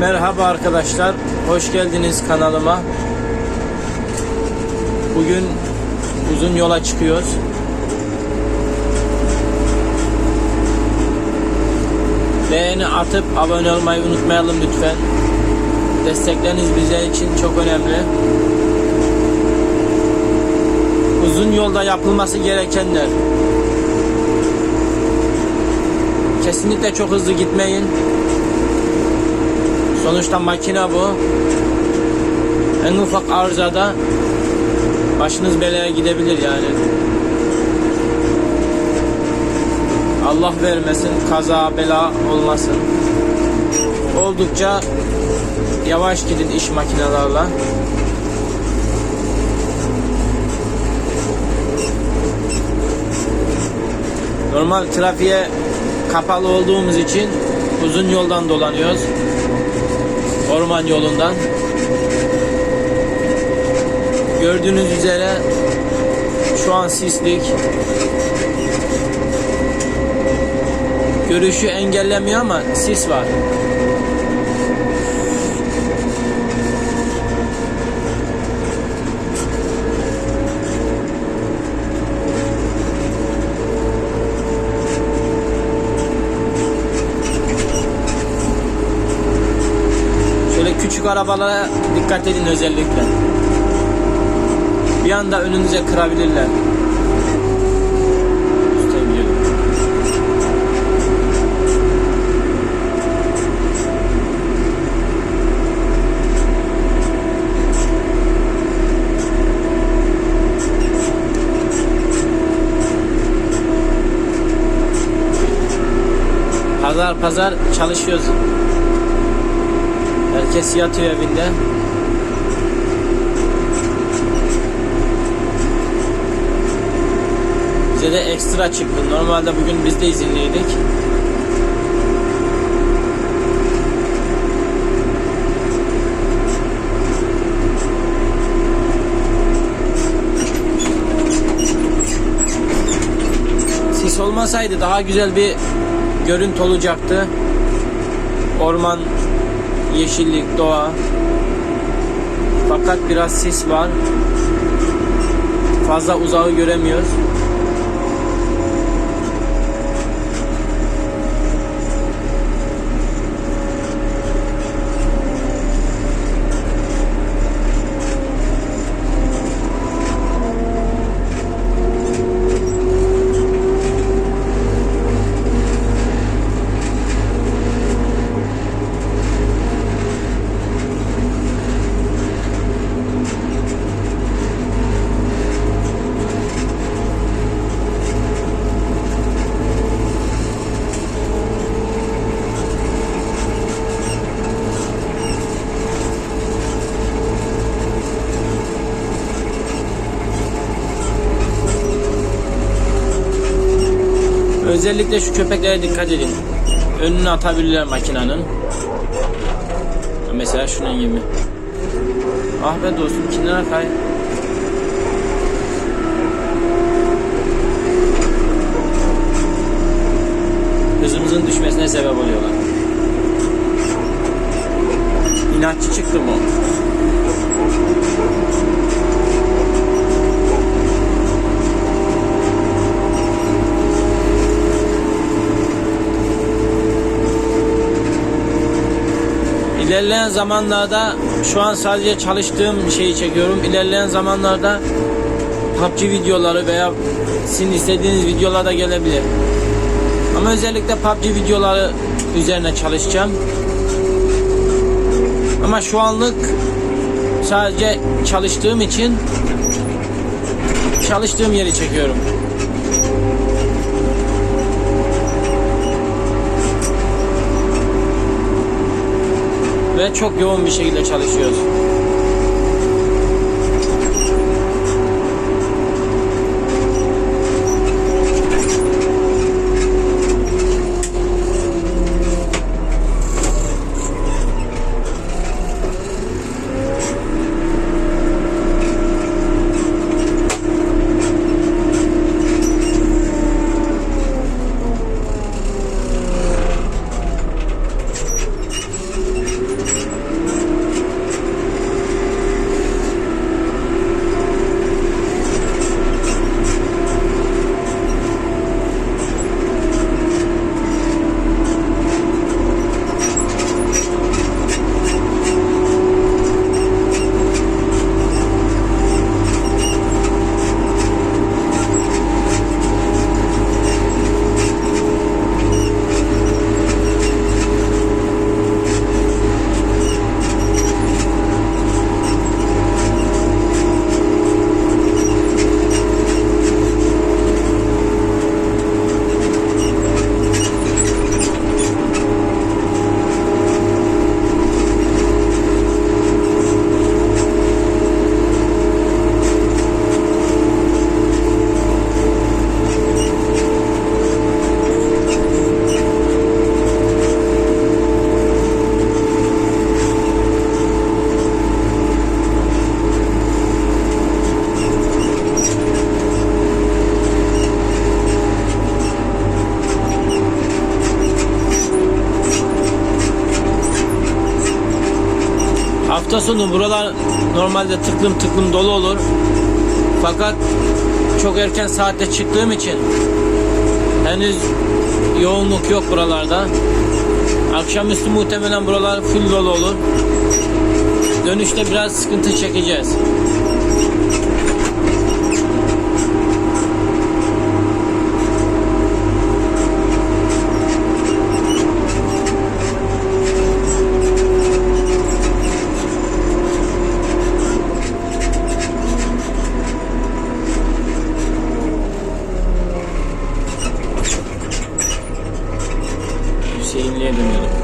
Merhaba arkadaşlar, hoş geldiniz kanalıma. Bugün uzun yola çıkıyoruz. Beğeni atıp abone olmayı unutmayalım lütfen. Destekleriniz bizler için çok önemli. Uzun yolda yapılması gerekenler. Kesinlikle çok hızlı gitmeyin. Sonuçta makine bu. En ufak arızada başınız belaya gidebilir yani. Allah vermesin, kaza bela olmasın. Oldukça yavaş gidin iş makinelerle. Normal trafiğe kapalı olduğumuz için uzun yoldan dolanıyoruz. Orman yolundan. Gördüğünüz üzere şu an sislik. Görüşü engellemiyor ama sis var. Küçük arabalara dikkat edin özellikle. Bir anda önünüze kırabilirler. Pazar pazar çalışıyoruz. Herkes yatıyor evinde. Bize de ekstra çıktı. Normalde bugün biz de izinliydik. Sis olmasaydı daha güzel bir görüntü olacaktı. Orman, yeşillik, doğa. Fakat biraz sis var. Fazla uzağı göremiyoruz. Özellikle şu köpeklere dikkat edin. Önüne atabilirler makinenin. Mesela şunun gibi. Ah be dostum kenara kay. Hızımızın düşmesine sebep oluyorlar. İnatçı çıktı bu. İlerleyen zamanlarda şu an sadece çalıştığım şeyi çekiyorum. İlerleyen zamanlarda PUBG videoları veya sizin istediğiniz videolar da gelebilir. Ama özellikle PUBG videoları üzerine çalışacağım. Ama şu anlık sadece çalıştığım için çalıştığım yeri çekiyorum. Ve çok yoğun bir şekilde çalışıyoruz. Hafta sonu buralar normalde tıklım tıklım dolu olur. Fakat çok erken saatte çıktığım için henüz yoğunluk yok buralarda. Akşamüstü muhtemelen buralar full dolu olur. Dönüşte biraz sıkıntı çekeceğiz. eğleniyordum.